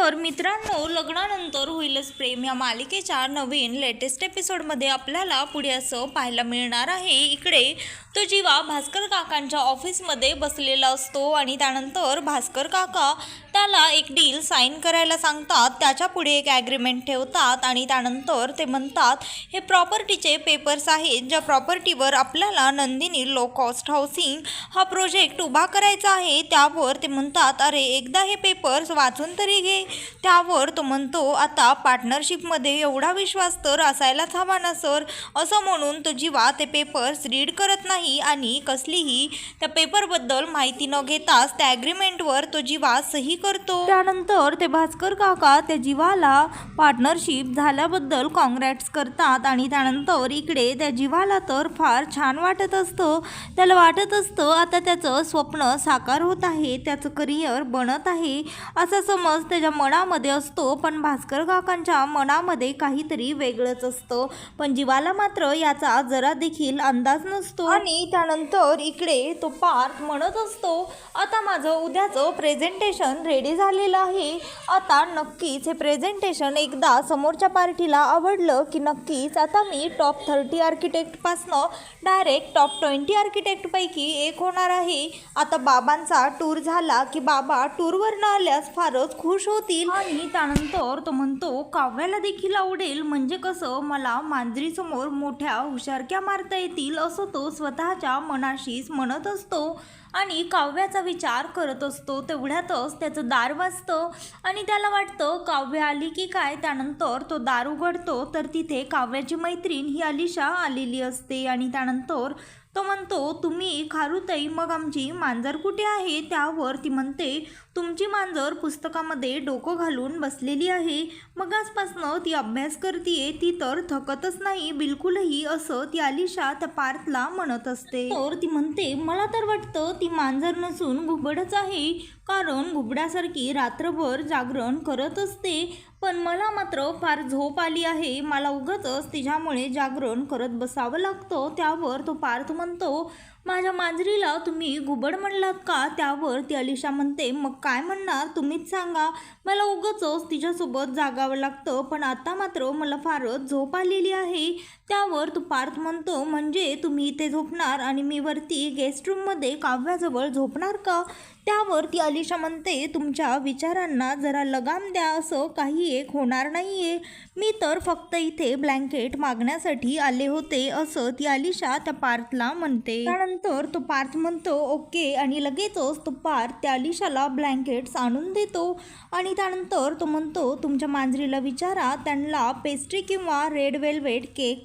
तर मित्रांनो लग्नानंतर होईलच प्रेम. या मालिकेच्या नवीन लेटेस्ट एपिसोडमध्ये आपल्याला पुढे असं पाहायला मिळणार आहे. इकडे तो जीवा भास्कर काकांच्या ऑफिसमध्ये बसलेला असतो आणि त्यानंतर भास्कर काका त्याला एक डील साईन करायला सांगतात त्याच्या पुढे एक ॲग्रीमेंट ठेवतात आणि त्यानंतर ते म्हणतात हे प्रॉपर्टीचे पेपर्स आहेत ज्या प्रॉपर्टीवर आपल्याला नंदिनी लो कॉस्ट हाऊसिंग हा प्रोजेक्ट उभा करायचा आहे त्यावर ते म्हणतात अरे एकदा हे पेपर्स वाचून तरी घे. त्यावर तो म्हणतो आता पार्टनरशिपमध्ये एवढा विश्वास तर असायलाच हवा ना सर. असं म्हणून तो जीवा ते पेपर्स रीड करत नाही आणि कसलीही त्या पेपरबद्दल माहिती न घेताच त्या ॲग्रीमेंटवर तो जीवा सही करतो? त्यानंतर ते भास्कर काका त्या जीवाला पार्टनरशिप झाल्याबद्दल कॉंग्रॅट्स करतात आणि त्यानंतर इकडे त्या जीवाला तर फार छान वाटत असतं. त्याला वाटत असतं आता त्याचं स्वप्न साकार होत आहे त्याचं करिअर बनत आहे असा समज त्याच्या मनामध्ये असतो. पण भास्कर काकांच्या मनामध्ये काहीतरी वेगळंच असतं. पण जीवाला मात्र याचा जरा देखील अंदाज नसतो. आणि त्यानंतर इकडे तो पार्थ म्हणत असतो आता माझं उद्याचं प्रेझेंटेशन रेडी झालेलं आहे. आता नक्कीच हे प्रेझेंटेशन एकदा समोरच्या पार्टीला आवडलं की नक्कीच आता मी टॉप थर्टी आर्किटेक्टपासनं डायरेक्ट टॉप ट्वेंटी आर्किटेक्टपैकी एक होणार आहे. आता बाबांचा टूर झाला की बाबा टूरवरनं आल्यास फारच खुश होतील. आणि त्यानंतर तो म्हणतो काव्याला देखील आवडेल. म्हणजे कसं मला मांजरीसमोर मोठ्या हुशारक्या मारता येतील असं तो स्वतःच्या मनाशीच म्हणत असतो. आणि काव्याचा विचार करत असतो. तेवढ्यातच त्याचं दार वाजतं आणि त्याला वाटतं काव्य आली की काय? त्यानंतर तो दार उघडतो. तर तिथे काव्याची मैत्रीण ही अलिशा आलेली असते आणि त्यानंतर तो म्हणतो तुम्ही खारुताई मग आमची मांजर कुठे आहे? त्यावर ती म्हणते तुमची मांजर पुस्तकामध्ये डोकं घालून बसलेली आहे. मग आजपासनं ती अभ्यास करतीये ती तर थकतच नाही. बिलकुलही असं ती आलिशा त्या पार्थला म्हणत असते. तर ती म्हणते मला तर वाटतं ती मांजर नसून घुबडच आहे. कारण घुबडासारखी रात्रभर जागरण करत असते. पण मला मात्र फार झोप आली आहे. मला उगाचच तिच्यामुळे जागरण करत बसावं लागतं. त्यावर तो पार्थ म्हणतो माझ्या मांजरीला तुम्ही घुबड म्हणलात का? त्यावर ती अलिशा म्हणते मग काय म्हणणार? तुम्हीच सांगा. मला उगाचच तिच्यासोबत जागावं लागतं. पण आता मात्र मला फारच झोप आलेली आहे. त्यावर तो पार्थ म्हणतो म्हणजे तुम्ही इथे झोपणार आणि मी वरती गेस्ट रूममध्ये काव्याजवळ झोपणार का? त्यावर ती अलिशा म्हणते तुमच्या विचारांना जरा लगाम द्या असं काही एक होणार नाही आहे मी तर फक्त इथे ब्लँकेट मागण्यासाठी आले होते असं ती अलिशा त्या पार्थला म्हणते. त्यानंतर तो पार्थ म्हणतो ओके आणि लगेचच तो पार्थ त्या अलिशाला ब्लँकेट्स आणून देतो. आणि त्यानंतर तो म्हणतो तुमच्या मांजरीला विचारा त्यांना पेस्ट्री किंवा रेड वेल्वेट केक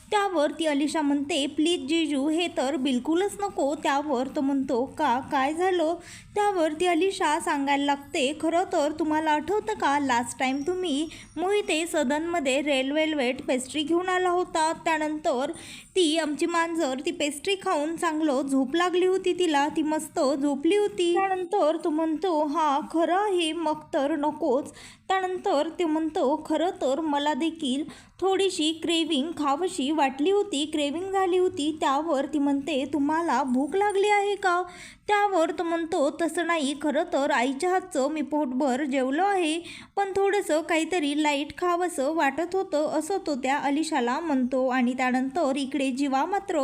त्यावर ती अलिशा म्हणते प्लीज जिजू हे तर बिलकुलच नको. त्यावर तो म्हणतो का? काय झालं? त्यावर ती अलिशा सांगायला लागते खरं तर तुम्हाला आठवतं का लास्ट टाईम तुम्ही मोहिते सदनमध्ये रेल वेल्वेट पेस्ट्री घेऊन आला होता? त्यानंतर ती आमची मांजर ती पेस्ट्री खाऊन चांगलं झोप लागली होती तिला ती मस्त झोपली होती. त्यानंतर तो म्हणतो हा खरं आहे मग तर नकोच. त्यानंतर ते म्हणतो खरं तर मला देखील थोडीशी क्रेविंग खावशी वाटली होती क्रेविंग झाली होती त्यावर ती म्हणते तुम्हाला भूक लागली आहे का? त्यावर तो म्हणतो तसं नाही खरं तर आईच्या हातचं मी पोटभर जेवलो आहे पण थोडंसं काहीतरी लाइट खावंसं वाटत होतं असं तो त्या अलिशाला म्हणतो. आणि त्यानंतर इकडे जीवा मात्र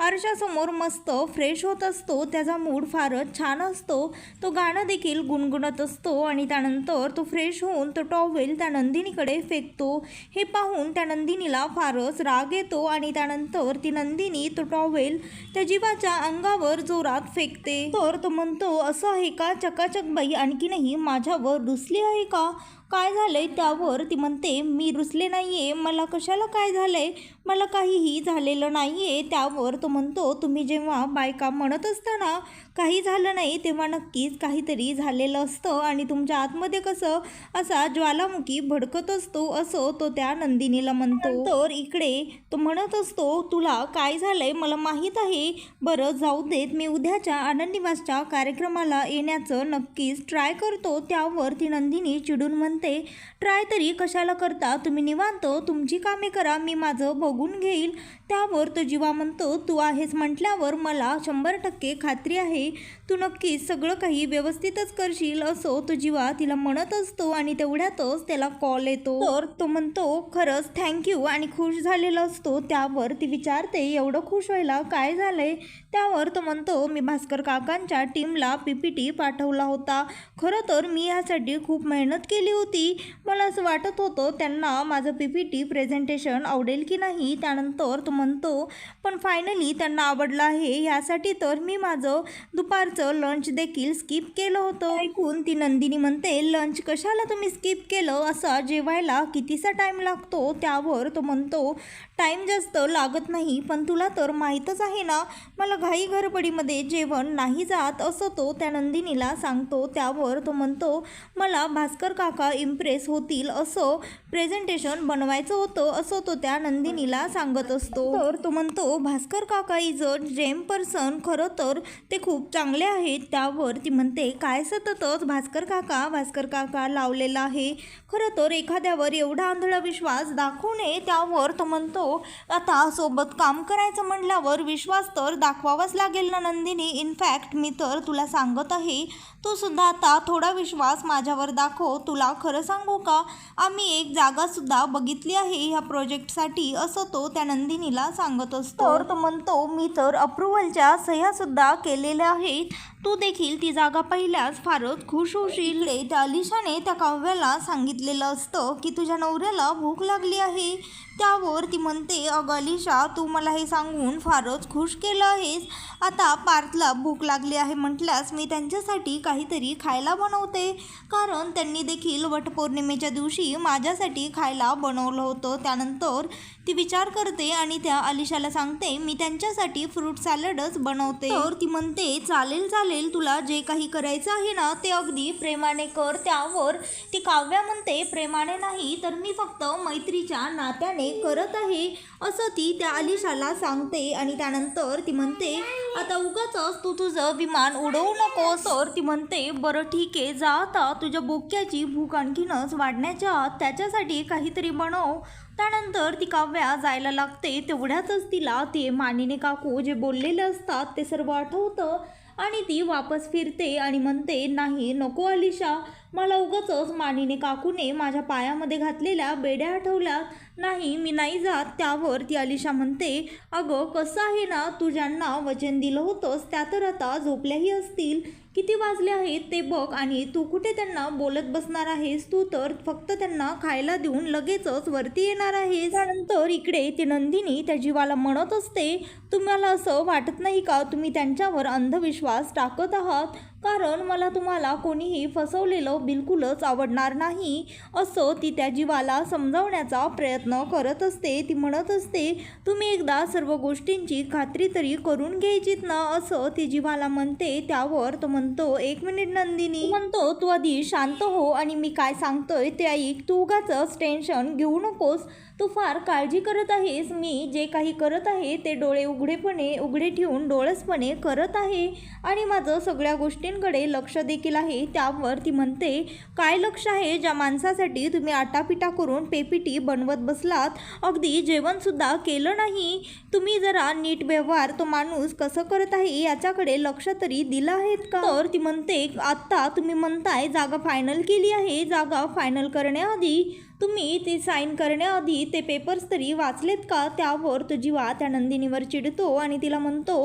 आरशासमोर मस्त फ्रेश होत असतो. त्याचा मूड फारच छान असतो. तो गाणं देखील गुणगुणत असतो. आणि त्यानंतर तो फ्रेश होऊन तो टॉवेल त्या नंदिनीकडे फेकतो. हे पाहून त्या नंदिनीला फारच राग येतो. आणि त्यानंतर ती नंदिनी तो टॉवेल त्या जीवाच्या अंगावर जोरात फेकते. तर तो म्हणतो असं आहे का? चकाचक बाई आणखीनही माझ्यावर रुसली आहे का? काय झालंय त्यावर ती म्हणते मी रुसले आहे मला कशाला काय झालंय? मला काहीही झालेलं नाही आहे त्यावर तो म्हणतो तुम्ही जेव्हा बायका म्हणत असता ना काही झालं नाही तेव्हा नक्कीच काहीतरी झालेलं असतं आणि तुमच्या आतमध्ये कसं असा ज्वालामुखी भडकत असतो असं तो त्या नंदिनीला म्हणतो. तर इकडे तो म्हणत असतो तुला काय झालंय? मला माहीत आहे. बरं जाऊ देत. मी उद्याच्या आनंदनिवासच्या कार्यक्रमाला येण्याचं नक्कीच ट्राय करतो. त्यावर ती नंदिनी चिडून म्हणते म्हणते ट्राय तरी कशाला करता? तुम्ही निवांत तुमची कामे करा मी माझं बघून घेईल. त्यावर तो जीवा म्हणतो तू आहेस म्हटल्यावर मला शंभर टक्के खात्री आहे. तू नक्कीच सगळं काही व्यवस्थितच करशील असो तो जीवा तिला म्हणत असतो आणि तेवढ्यातच त्याला कॉल येतो. तर तो म्हणतो खरंच थँक्यू आणि खुश झालेला असतो. त्यावर ती विचारते एवढं खुश व्हायला काय झालंय? त्यावर तो म्हणतो मी भास्कर काकांच्या टीमला पी पी टी पाठवला होता. खरं तर मी यासाठी खूप मेहनत केली होती. मला असं वाटत होतं त्यांना माझं पी पी टी प्रेझेंटेशन आवडेल की नाही? त्यानंतर तो म्हणतो पण फायनली त्यांना आवडलं आहे. यासाठी तर मी माझं दुपारचं लंच देखील स्किप केलं होतं. ऐकून ती नंदिनी म्हणते लंच कशाला तुम्ही स्किप केलं? असा जेवायला कितीसा टाईम लागतो? त्यावर तो म्हणतो टाईम जास्त लागत नाही पण तुला तर माहीतच आहे ना. मला घाई घरपडीमध्ये जेवण नाही जात असं तो त्या नंदिनीला सांगतो. त्यावर तो म्हणतो मला भास्कर काका इम्प्रेस होतील असं प्रेझेंटेशन बनवायचं होतं असं तो त्या नंदिनीला सांगत असतो. तर तो म्हणतो भास्कर काका इज अ जेम पर्सन खरं तर ते खूप चांगले आहेत. त्यावर ती म्हणते काय सततच भास्कर काका भास्कर काका लावलेला आहे. खरं तर एखाद्यावर एवढा आंधळा विश्वास दाखवू नये. त्यावर तो म्हणतो आता सोबत काम करायचं म्हणल्यावर विश्वास तर दाखवावाच लागेल ना नंदिनी? इनफॅक्ट मी तर तुला सांगत आहे तू सुद्धा आता थोडा विश्वास माझ्यावर दाखव. तुला खरं सांगू का? आम्ही एक जागासुद्धा बघितली आहे ह्या प्रोजेक्टसाठी असं तो त्या नंदिनीला सांगत असतो. तर तो म्हणतो मी तर अप्रुव्हलच्या सह्यासुद्धा केलेल्या आहेत. तू देखील ती जागा पाहिल्यास फारच खुश होशील. रे त्या अलिशाने त्या काव्याला सांगितलेलं असतं की तुझ्या नवऱ्याला भूक लागली आहे. त्यावर ती म्हणते अगं अलिशा तू मला हे सांगून फारच खुश केलं आहेस. आता पार्थला भूक लागली आहे म्हटल्यास मी त्यांच्यासाठी काहीतरी खायला बनवते. कारण त्यांनी देखील वटपौर्णिमेच्या दिवशी माझ्यासाठी खायला बनवलं होतं. त्यानंतर ती विचार करते आणि त्या अलिशाला सांगते मी त्यांच्यासाठी फ्रूट सॅलडच बनवते. तर ती म्हणते चालेल चालेल तुला जे काही करायचं आहे ना ते अगदी प्रेमाने कर त्यावर ती काव्या म्हणते प्रेमाने नाही तर मी फक्त मैत्रीच्या नात्याने करत आहे. असं ती त्या अलिशाला सांगते आणि त्यानंतर ती म्हणते आता उगाच तू तुझं विमान उडवू नको. तर ती म्हणते बरं ठीक आहे जा आता तुझ्या बोक्याची भूक आणखीनच वाढण्याच्या आत त्याच्यासाठी काहीतरी बनव. त्यानंतर ती काव्या जायला लागते. तेवढ्यातच तिला ते मानिने काकू जे बोललेले असतात ते सर्व आठवतं आणि ती वापस फिरते आणि म्हणते नाही नको अलिशा. मला उगाचच माणीने काकूने माझ्या पायामध्ये घातलेल्या बेड्या आठवल्या. नाही मी नाही जात त्यावर ती अलिशा म्हणते. अगं कसं आहे ना तू ज्यांना वचन दिलं होतंस त्या तर आता झोपल्याही असतील. किती वाजले आहेत ते बघ आणि तू कुठे त्यांना बोलत बसणार आहेस? तू तर फक्त त्यांना खायला देऊन लगेचच वरती येणार आहेस. त्यानंतर इकडे ती नंदिनी त्या जीवाला म्हणत असते तुम्हाला असं वाटत नाही का? तुम्ही त्यांच्यावर अंधविश्वास टाकत आहात. कारण मला तुम्हाला कोणीही फसवलेलं बिलकुलच आवडणार नाही. असं ती त्या जीवाला समजावण्याचा प्रयत्न करत असते. ती म्हणत असते तुम्ही एकदा सर्व गोष्टींची खात्री तरी करून घ्यायचीत ना? असं ती जीवाला म्हणते. त्यावर तो म्हणतो एक मिनिट नंदिनी. म्हणतो तू आधी शांत हो आणि मी काय सांगतोय ते ऐक. तू उगाच टेन्शन घेऊ नकोस. तू फार काळजी करत आहेस. मी जे काही करत आहे ते डोळे उघडेपणे उघडे ठेवून डोळसपणे करत आहे. आणि माझं सगळ्या गोष्टींकडे लक्ष देखील आहे. त्यावर ती म्हणते काय लक्ष आहे? ज्या माणसासाठी तुम्ही आटापिटा करून पेपिटी बनवत बसलात अगदी जेवणसुद्धा केलं नाही. तुम्ही जरा नीट व्यवहार तो माणूस कसं करत आहे याच्याकडे लक्ष तरी दिलं आहेत का? तर ती म्हणते आत्ता तुम्ही म्हणताय जागा फायनल केली आहे. जागा फायनल करण्याआधी तुम्ही ती साईन करण्याआधी ते पेपर्स तरी वाचलेत का? त्यावर तो जीवा त्या नंदिनीवर चिडतो आणि तिला म्हणतो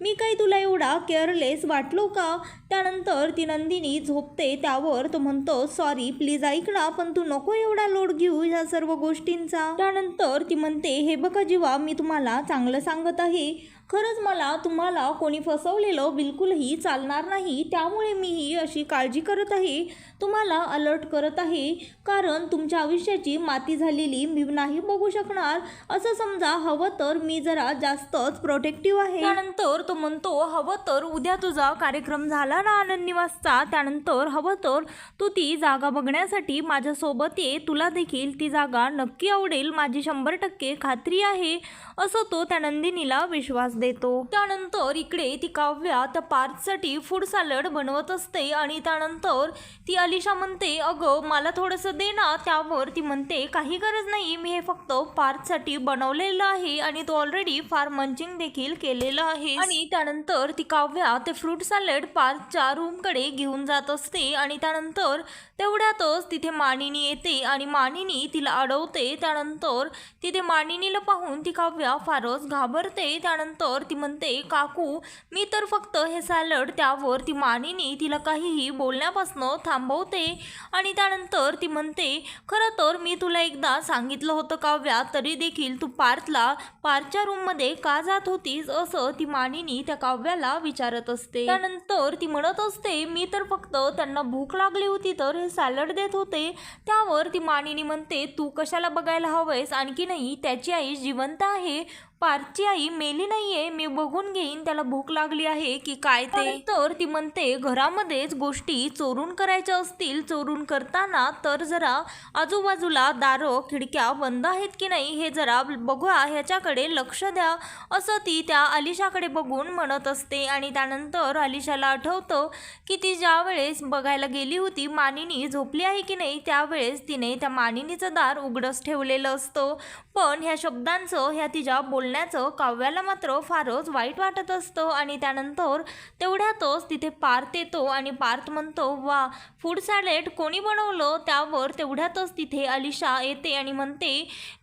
मी काही तुला एवढा केअरलेस वाटलो का? त्यानंतर ती नंदिनी झोपते त्यावर तो म्हणतो सॉरी प्लीज ऐक ना पण तू नको एवढा लोड घेऊ ह्या सर्व गोष्टींचा. त्यानंतर ती म्हणते हे बघा जीवा मी तुम्हाला चांगलं सांगत आहे. खरंच मला तुम्हाला कोणी फसवलेलं बिलकुलही चालणार नाही त्यामुळे मीही अशी काळजी करत आहे. तुम्हाला अलर्ट करत आहे. कारण तुमच्या आयुष्याची माती झालेली मी नाही बघू शकणार. असं समजा हवं तर मी जरा जास्तच प्रोटेक्टिव्ह आहे. त्यानंतर तो म्हणतो हवं तर उद्या तुझा कार्यक्रम झाला ना आनंद निवासचा त्यानंतर हवं तर तू ती जागा बघण्यासाठी माझ्यासोबत ये. तुला देखील ती जागा नक्की आवडेल. माझी शंभर टक्के खात्री आहे. असं तो त्या नंदिनीला विश्वास देतो. त्यानंतर इकडे ती काव्या त्या पार्कसाठी फूड सॅलड बनवत असते आणि त्यानंतर ती अलिशा म्हणते अगं मला थोडंसं दे ना. त्यावर ती म्हणते काही गरज नाही मी हे फक्त पार्कसाठी बनवलेलं आहे आणि तो ऑलरेडी फार मंचिंग देखील केलेलं आहे. आणि त्यानंतर ती काव्या ते फ्रूट सॅलड पार्कच्या रूमकडे घेऊन जात असते आणि त्यानंतर तेवढ्यातच तिथे मानिनी येते आणि मानिनी तिला अडवते. त्यानंतर तिथे मानिनीला पाहून ती काव्या फारच घाबरते. त्यानंतर ती म्हणते काकू मी तर फक्त हे सॅलड त्यावर ती मानिनी तिला काहीही बोलण्यापासून थांबवते आणि त्यानंतर ती म्हणते खरं तर मी तुला एकदा सांगितलं होतं काव्या तरी देखील तू पार्थला पार्थच्या रूममध्ये का जात होतीस असं ती मानिनी त्या काव्याला विचारत असते. त्यानंतर ती म्हणत असते मी तर फक्त त्यांना भूक लागली होती तर हे सॅलड देत होते. त्यावर ती मानिनी म्हणते तू कशाला बघायला हवंयस? आणखी नाही त्याची आई जिवंत आहे. पार्थची आई मेली नाहीये मी बघून घेईन त्याला भूक लागली आहे की काय ते. तर ती म्हणते घरामध्येच गोष्टी चोरून करायच्या असतील चोरून करताना तर जरा आजूबाजूला दारं खिडक्या बंद आहेत की नाही हे जरा बघा ह्याच्याकडे लक्ष द्या. असं ती त्या अलिशाकडे बघून म्हणत असते आणि त्यानंतर अलिशाला आठवतं की ती ज्या वेळेस बघायला गेली होती मानिनी झोपली आहे की नाही त्यावेळेस तिने त्या मानिनीचं दार उघडंच ठेवलेलं असतं. पण ह्या शब्दांचं ह्या तिच्या बोल बोलण्याचं काव्याला मात्र फारच वाईट वाटत असतं. आणि त्यानंतर तेवढ्यातच तिथे पार्थ येतो आणि पार्थ म्हणतो वा फूड सॅलेड कोणी बनवलं? त्यावर तेवढ्यातच तिथे अलिशा येते आणि म्हणते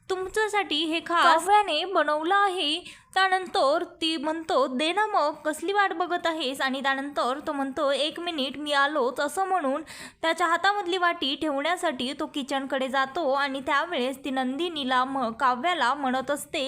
तुमच्यासाठी हे खास बनवलं आहे. त्यानंतर ती म्हणतो दे ना मग कसली वाट बघत आहेस? आणि त्यानंतर तो म्हणतो एक मिनिट मी आलोच. असं म्हणून त्याच्या हातामधली वाटी ठेवण्यासाठी तो किचनकडे जातो आणि त्यावेळेस ती नंदिनीला म काव्याला म्हणत असते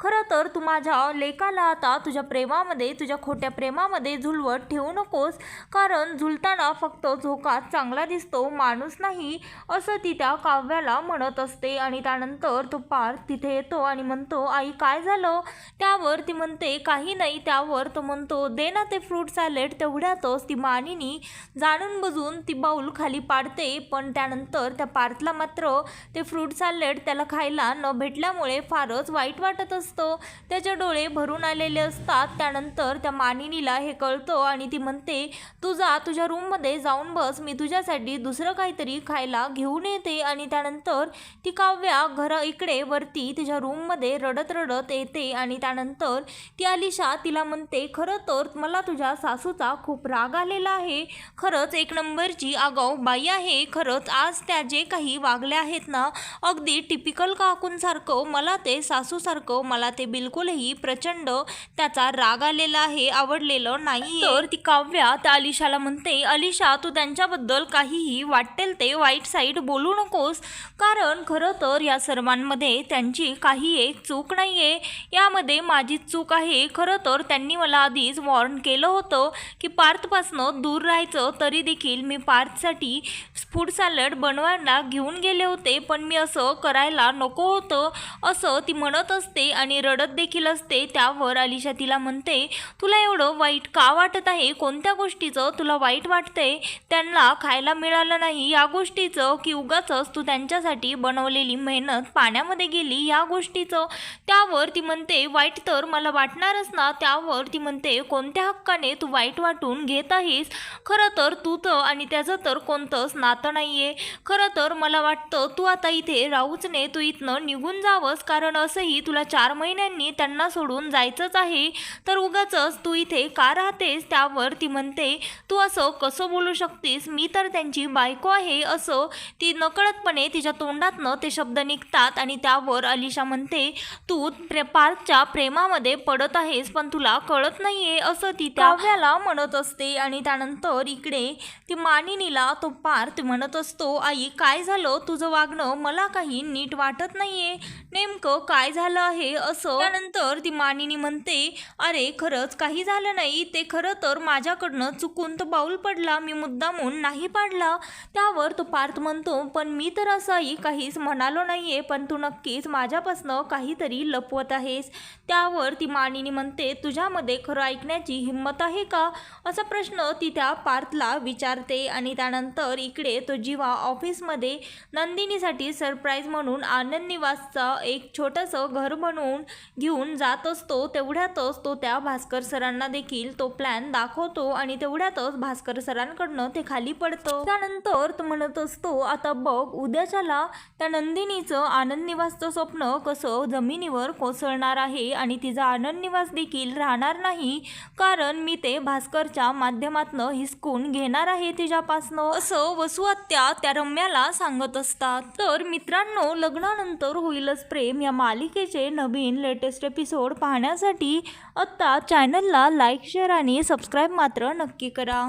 खरं तर तू माझ्या लेकाला आता तुझ्या प्रेमामध्ये तुझ्या खोट्या प्रेमामध्ये झुलवत ठेवू नकोस कारण झुलताना फक्त झोका चांगला दिसतो माणूस नाही असं ती त्या काव्याला म्हणत असते. आणि त्यानंतर तो पार तिथे येतो आणि म्हणतो आई काय झालं? त्या त्यावर ती म्हणते काही नाही त्यावर. तो म्हणतो दे ना ते फ्रूट सॅलेड तेवढ्यातच ती मानिनी जाणून बुजून ती बाऊल खाली पाडते पण त्यानंतर त्या पार्थला मात्र ते फ्रूट सॅलेड त्याला खायला न भेटल्यामुळे फारच वाईट वाटत असतं. त्याचे डोळे भरून आलेले असतात. त्यानंतर त्या मानिनीला हे कळतं आणि ती म्हणते तुझा तुझ्या रूममध्ये जाऊन बस. मी तुझ्यासाठी दुसरं काहीतरी खायला घेऊन येते. आणि त्यानंतर ती काव्या घरा इकडे वरती तिच्या रूममध्ये रडत रडत येते आणि त्यानंतर ती अलिशा तिला म्हणते खरं तर मला तुझ्या सासूचा खूप राग आलेला आहे. खरंच एक नंबरची आगाऊ बाई आहे. खरंच आज त्या जे काही वागल्या आहेत ना अगदी टिपिकल काकूंसारखं मला ते सासूसारखं मला ते बिलकुलही प्रचंड त्याचा राग आलेला आहे आवडलेलं नाही तर ती काव्या त्या अलिशाला म्हणते अलिशा तू त्यांच्याबद्दल काहीही वाटेल ते वाईट साईड बोलू नकोस. कारण खरं तर या सर्वांमध्ये त्यांची काही एक चूक नाही आहे यामध्ये माझी चूक आहे. खरं तर त्यांनी मला आधीच वॉर्न केलं होतं की पार्थपासनं दूर राहायचं तरी देखील मी पार्थसाठी फूड सॅलड बनवायला घेऊन गेले होते. पण मी असं करायला नको होतं. असं ती म्हणत असते आणि रडत देखील असते. त्यावर अलिशा तिला म्हणते तुला एवढं वाईट का वाटत आहे? कोणत्या गोष्टीचं तुला वाईट वाटतंय? त्यांना खायला मिळालं नाही. या गोष्टीचं की उगाचच तू त्यांच्यासाठी बनवलेली मेहनत पाण्यामध्ये गेली. या गोष्टीचं. त्यावर ती म्हणते वाईट तर मला वाटणारच ना त्यावर ती म्हणते कोणत्या हक्काने तू वाईट वाटून घेत आहेस? खरं तर तू तर आणि त्याचं तर कोणतंच नातं नाही आहे खरं तर मला वाटतं तू आता इथे राहूच ने तू इथनं निघून जावंस कारण असंही तुला चार महिन्यांनी त्यांना सोडून जायचंच आहे. तर उगाचच तू इथे का राहतेस? त्यावर ती म्हणते तू असं कसं बोलू शकतेस? मी तर त्यांची बायको आहे असं ती नकळतपणे तिच्या तोंडातनं ते शब्द निघतात आणि त्यावर अलिशा म्हणते तू प्रे पार्थच्या प्रेमामध्ये पडत आहेस पण तुला कळत नाहीये असं ती त्यावेळेला म्हणत असते आणि त्यानंतर इकडे ती मानिनीला तो पार्थ म्हणत असतो आई काय झालं? तुझं वागणं मला काही नीट वाटत नाहीये. नेमकं काय झालं आहे? असं त्यानंतर ती मानिनी म्हणते अरे खरंच काही झालं नाही. ते खरं तर माझ्याकडनं चुकून तो बाऊल पडला. मी मुद्दामून नाही पाडला. त्यावर तो पार्थ म्हणतो पण मी तर असंही काहीच म्हणालो नाहीये पण तू नक्कीच माझ्यापासनं काहीतरी लपवत आहेस. त्यावर ती मानिनी म्हणते तुझ्यामध्ये खरं ऐकण्याची हिंमत आहे का? असा प्रश्न ती त्या पार्थला विचारते आणि त्यानंतर इकडे तो जीवा ऑफिसमध्ये नंदिनीसाठी सरप्राईज म्हणून आनंद निवासचा एक छोटंसं घर बनवून घेऊन जात असतो. तेवढ्यातच तो त्या भास्कर सरांना देखील तो प्लॅन दाखवतो आणि तेवढ्यातच भास्कर सरांकडनं ते खाली पडतं. त्यानंतर तो म्हणत असतो आता बघ उद्याच्याला त्या नंदिनीचं आनंद निवासचं स्वप्न कसं जमिनीवर कोसळणार आहे आणि तिचा आनंद निवास देखील राहणार नाही. कारण मी ते भास्करच्या माध्यमातनं हिसकून घेणार आहे तिच्यापासनं असं वसुआत्या त्या रम्याला सांगत असतात. तर मित्रांनो लग्नानंतर होईलच प्रेम या मालिकेचे नवीन लेटेस्ट एपिसोड पाहण्यासाठी आत्ता चॅनलला लाईक शेअर आणि सबस्क्राईब मात्र नक्की करा.